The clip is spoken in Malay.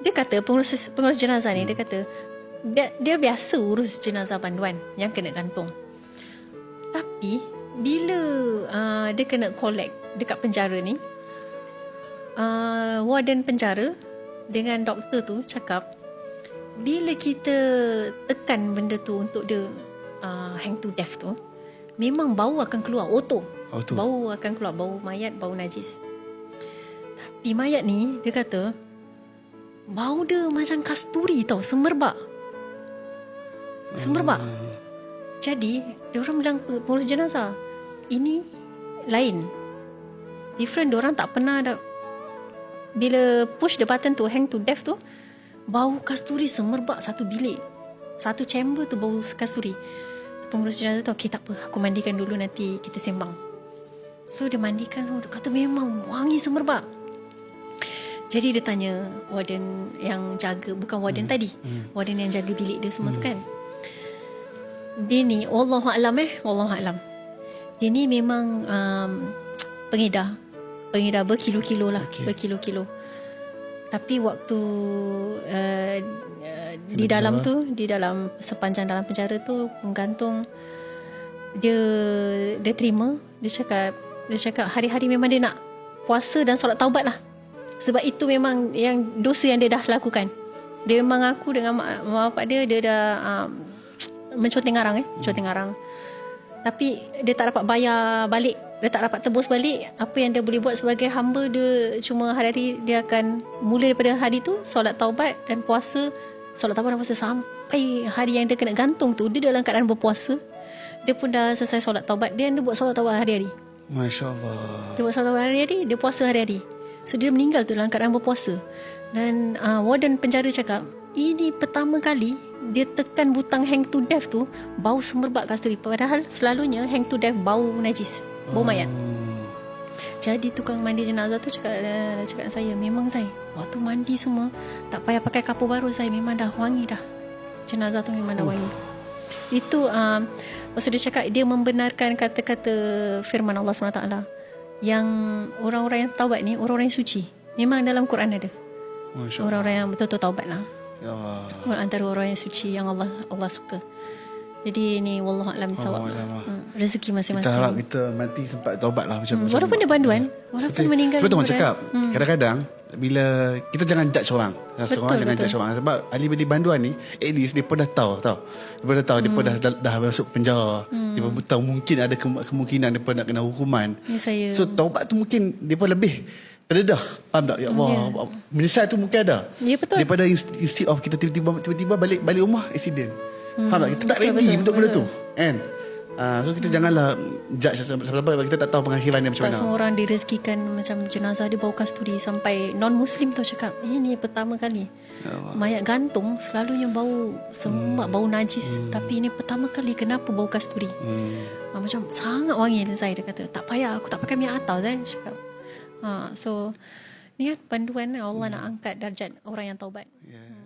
dia kata pengurus pengurus jenazah ni dia kata dia, dia biasa urus jenazah banduan yang kena gantung. Tapi bila uh, dia kena collect dekat penjara ni uh, warden penjara dengan doktor tu cakap bila kita tekan benda tu untuk dia uh, hang to death tu memang bau akan keluar auto. Auto. Bau akan keluar bau mayat, bau najis. Tapi mayat ni dia kata bau dia macam kasturi tau, semerbak. Semerbak. Hmm. Jadi, dia orang bilang pe- pengurus jenazah, ini lain. Different, dia orang tak pernah ada bila push the button to hang to death tu, bau kasturi semerbak satu bilik. Satu chamber tu bau kasturi. Pengurus jenazah tu, okay tak apa, aku mandikan dulu nanti kita sembang. So dia mandikan semua, dia kata memang wangi semerbak. Jadi dia tanya warden yang jaga, bukan warden hmm. tadi, hmm. warden yang jaga bilik dia semua hmm. tu kan. Dia ni, Allah Alam eh, Allah Alam. Dia ni memang um, pengedar. Pengedar berkilo-kilo lah, okay. berkilo-kilo. Tapi waktu uh, uh, di dalam tu, di dalam sepanjang dalam penjara tu menggantung dia dia terima, dia cakap dia cakap hari-hari memang dia nak puasa dan solat taubat lah. Sebab itu memang yang dosa yang dia dah lakukan. Dia memang ngaku dengan mak, mak bapak dia dia dah um, menconteng arang eh, menconteng arang. Tapi dia tak dapat bayar balik. Dia tak dapat tebus balik apa yang dia boleh buat sebagai hamba dia cuma hari-hari dia akan mula daripada hari tu solat taubat dan puasa solat taubat dan puasa sampai hari yang dia kena gantung tu dia dalam keadaan berpuasa dia pun dah selesai solat taubat dia dia buat solat taubat hari-hari Masya Allah. dia buat solat taubat hari-hari dia puasa hari-hari so dia meninggal tu dalam keadaan berpuasa. Dan uh, warden penjara cakap ini pertama kali dia tekan butang hang to death tu bau semerbak kasturi padahal selalunya hang to death bau najis bau mayat. Hmm. jadi tukang mandi jenazah tu cakap dia cakap dengan saya memang saya waktu mandi semua tak payah pakai kapur baru saya memang dah wangi dah. Jenazah tu memang dah wangi. Itu um, maksud dia cakap dia membenarkan kata-kata firman Allah SWT yang orang-orang yang taubat ni orang-orang yang suci. Memang dalam Quran ada. Orang-orang yang betul-betul taubat lah Ya antara orang yang suci yang Allah Allah suka jadi ni wallahu a'lam bisawab. Wallahu a'lam. hmm, rezeki Kita harap masing-masing kita mati sempat taubat lah macam Hmm, macam walaupun dia banduan walaupun Betul. meninggal Sebab tu orang cakap Kadang-kadang Bila Kita jangan judge orang Betul, orang jangan judge orang. Sebab ahli bedi banduan ni At least Dia pun dah tahu tau. Dia pun dah tahu Dia pun dah, dah, dah masuk penjara. Dia pun tahu Mungkin ada ke- kemungkinan Dia pun nak kena hukuman. Ya, saya. So taubat tu mungkin Dia pun lebih Terdedah. Faham tak? Ya Allah Ya. Menyesal tu mungkin ada. Ya, betul. Daripada inst- instead of Kita tiba-tiba Tiba-tiba balik balik rumah Accident Faham tak? Kita tak betul, ready betul, Untuk benda betul. tu Kan? Ah, so kita janganlah judge sebab kita tak tahu pengakhiran dia macam tak mana. semua orang direzekikan macam jenazah dia bau kasturi sampai non muslim tu cakap ini pertama kali. Ya mayat gantung selalunya bau semak bau najis. Tapi ini pertama kali kenapa bau kasturi Hmm. ha, macam sangat wangi saya dia kata tak payah aku tak pakai minyak atas eh cakap. Ha, so ni kan panduan Allah nak angkat darjat orang yang taubat. Yeah.